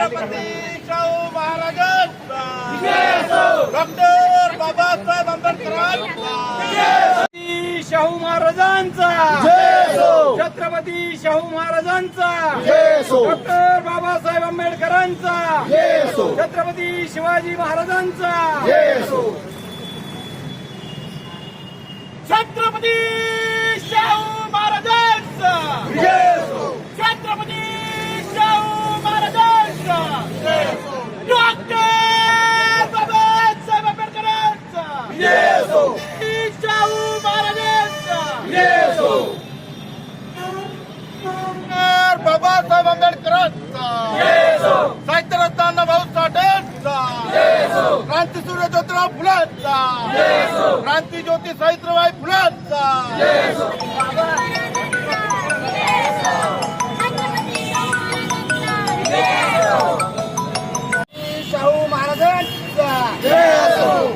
छत्रपती शाहू महाराजांचा डॉक्टर बाबासाहेब आंबेडकरांचा. शाहू महाराजांचा. छत्रपती शाहू महाराजांचा. डॉक्टर बाबासाहेब आंबेडकरांचा. छत्रपती शिवाजी महाराजांचा. छत्रपती शाहू महाराजांचा. फुलांचा क्रांती ज्योती सावित्रीबाई फुलांचा। शाहू महाराजांचा।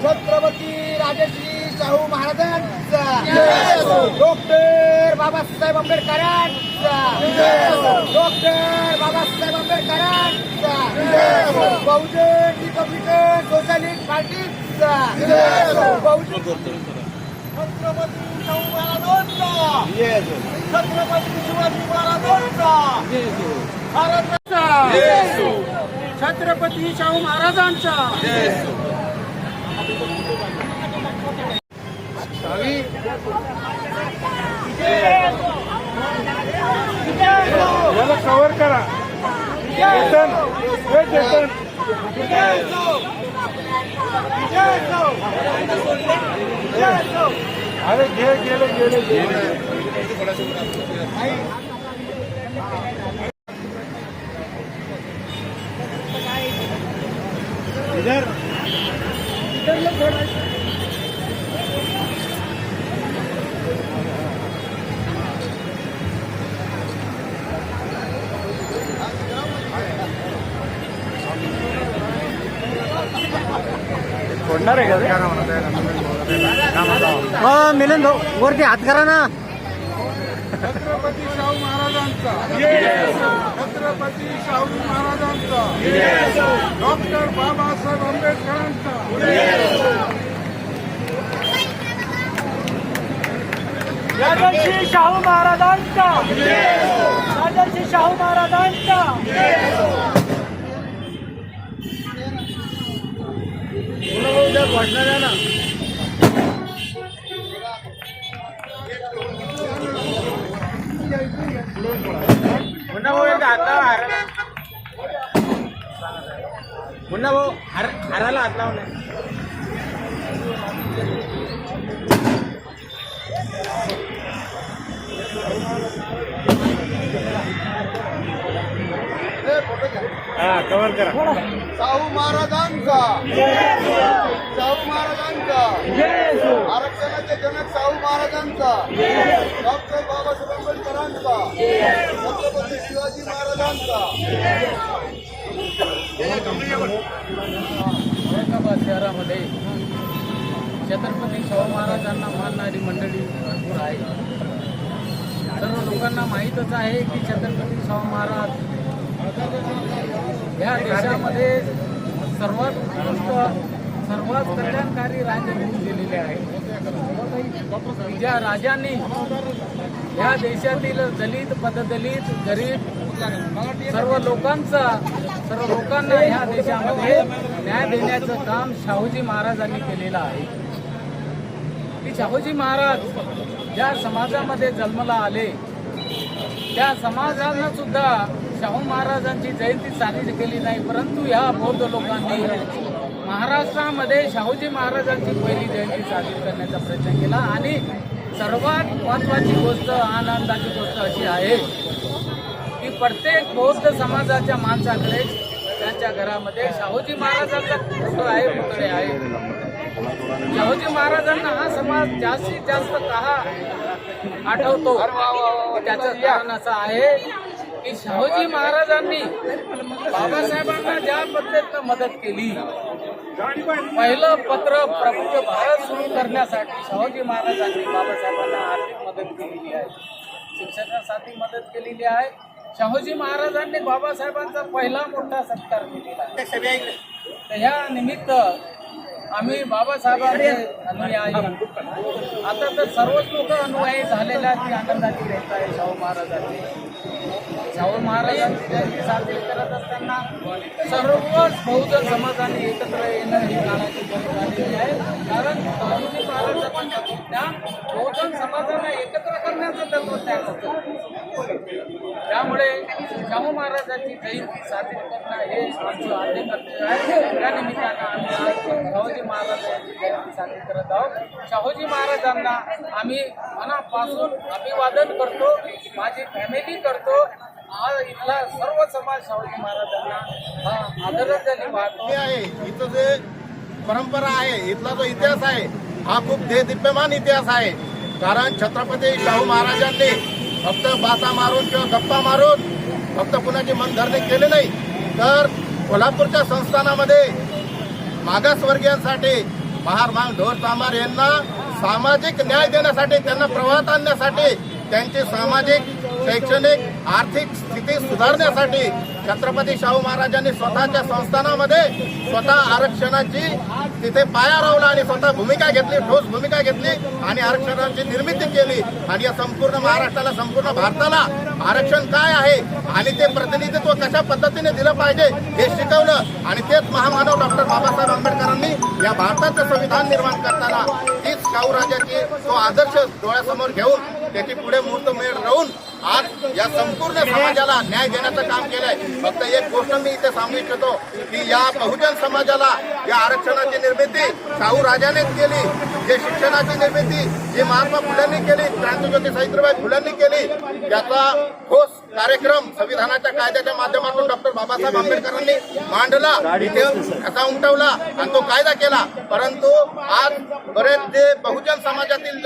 छत्रपती राजश्री शाहू महाराजांचा। डॉक्टर बाबासाहेब आंबेडकरांचा। डॉक्टर बाबासाहेब आंबेडकरांचा। Bahujan Republican Socialist Party Chhatrapati Shahu महाराजांचा. छत्रपती शिवाजी महाराजांचा. महाराजांचा छत्रपती शाहू महाराजांचा. याला कव्हर करा. चेतन हे चेतन अरे घे गेले गेले गेले इधर. लोग फोडणार आहे का मिलन भाऊ वरती हात करा ना. छत्रपती शाहू महाराजांचा. छत्रपती शाहू महाराजांचा. डॉक्टर बाबासाहेब आंबेडकरांचा. राजर्षी शाहू महाराजांचा. राजर्षी शाहू महाराजांचा. मुन्ना भाऊ एक हाता मुन्ना भाऊ हार हाराला हात लावून हा कवर करा. शाहू महाराजांचा. शाहू महाराजांचा. आरक्षणाचे जनक शाहू महाराजांचा. डॉक्टर बाबासाहेब आंबेडकरांचा. छत्रपती शिवाजी महाराजांचा. औरंगाबाद शहरामध्ये छत्रपती शाहू महाराजांना मानणारी मंडळी भरपूर आहे. सर्व लोकांना माहीतच आहे की छत्रपती शाहू महाराज या देशामध्ये सर्वात उत्कृष्ट सर्वात कल्याणकारी राज्य होऊन गेलेले आहे. ज्या राजांनी या देशातील दलित पददलित गरीब सर्व लोकांचा सर्व लोकांना ह्या देशामध्ये न्याय देण्याचं काम शाहूजी महाराजांनी केलेलं आहे. की शाहूजी महाराज ज्या समाजामध्ये जन्मला आले त्या समाजानं सुद्धा शाहू महाराजांची जयंती साजरी केली नाही परंतु ह्या बौद्ध लोकांनी महाराष्ट्रामध्ये शाहूजी महाराजांची पहिली जयंती साजरी करण्याचा प्रयत्न केला. आणि सर्वात महत्वाची गोष्ट आनंदाची गोष्ट अशी आहे की प्रत्येक बौद्ध समाजाच्या माणसाकडे त्यांच्या घरामध्ये शाहूजी महाराजांचा फोटो आहे पुतळे आहे. शाहूजी महाराजांना हा समाज जास्तीत जास्त का आठवतो? त्याचं कारण असं आहे की शाहूजी महाराजांनी बाबासाहेबांना ज्या पद्धतीनं मदत केली पहिलं पत्र प्रबुद्ध भारत सुरू करण्यासाठी शाहूजी महाराजांनी बाबासाहेबांना आर्थिक मदत केलेली आहे शिक्षणासाठी मदत केलेली आहे शाहूजी महाराजांनी बाबासाहेबांचा पहिला मोठा सत्कार केलेला आहे. तर ह्या निमित्त आम्ही बाबासाहेबांचे अनुयायी आता तर सर्वच लोक अनुयायी झालेले आहेत, ती आनंदाची गोष्ट आहे शाहू महाराजांची शाहू महाराजांची जयंती साजरी करत असताना सर्वच बहुजन समाजाने एकत्र येणं ही काळाची गरज झालेली आहे. कारण शाहूजी महाराजांचं बहुजन समाजाला एकत्र करण्याचं तत्वज्ञान होतं. त्यामुळे शाहू महाराजांची जयंती साजरी करणं हे आमचं आद्य कर्तव्य आहे. त्या निमित्तानं आम्ही आज शाहूजी महाराजांची जयंती साजरी करत आहोत. शाहूजी महाराजांना आम्ही मनापासून अभिवादन करतो माझी फॅमिली करतो. हा इथला सर्व समाज शाहूजी महाराजांना हा आदरांजली वाहतो. आहे इथं जे परंपरा आहे इथला जो इतिहास आहे हा खूप देदिप्यमान इतिहास आहे. कारण छत्रपती शाहू महाराजांनी फक्त बाता मारून किंवा गप्पा मारून फक्त कुणाची मनधरणे केली नाही तर कोल्हापूरच्या संस्थानामध्ये मागासवर्गीयांसाठी महार मांग ढोर चांभार यांना सामाजिक न्याय देण्यासाठी त्यांना प्रवाहात आणण्यासाठी त्यांची सामाजिक शैक्षणिक आर्थिक स्थिती सुधारण्यासाठी छत्रपती शाहू महाराजांनी स्वतःच्या संस्थानामध्ये स्वतः आरक्षणाची तिथे पाया रावला आणि स्वतः भूमिका घेतली ठोस भूमिका घेतली आणि आरक्षणाची निर्मिती केली. आणि या संपूर्ण महाराष्ट्राला संपूर्ण भारताला आरक्षण काय आहे आणि ते प्रतिनिधित्व कशा पद्धतीने दिलं पाहिजे हे शिकवलं. आणि तेच महामानव डॉक्टर बाबासाहेब आंबेडकरांनी या भारताचं संविधान निर्माण करताना तीच शाहू राजाची तो आदर्श डोळ्यासमोर घेऊन त्याची पुढे मूर्त मेळ राहून आज या संपूर्ण समाजाला न्याय देण्याचं काम केलंय. फक्त एक गोष्ट मी इथे सांगू इच्छितो की या बहुजन समाजाला या आरक्षणाची निर्मिती शाहू राजानेच केली जे शिक्षणाची निर्मिती जी महात्मा फुल्यांनी केली क्रांतिज्योती सावित्रीबाई फुल्यांनी केली त्याचा ठोस कार्यक्रम संविधानाच्या कायद्याच्या माध्यमातून डॉक्टर बाबासाहेब आंबेडकरांनी मांडला इथे कसा उमटवला आणि तो कायदा केला. परंतु आज बरेच जे बहुजन समाजातील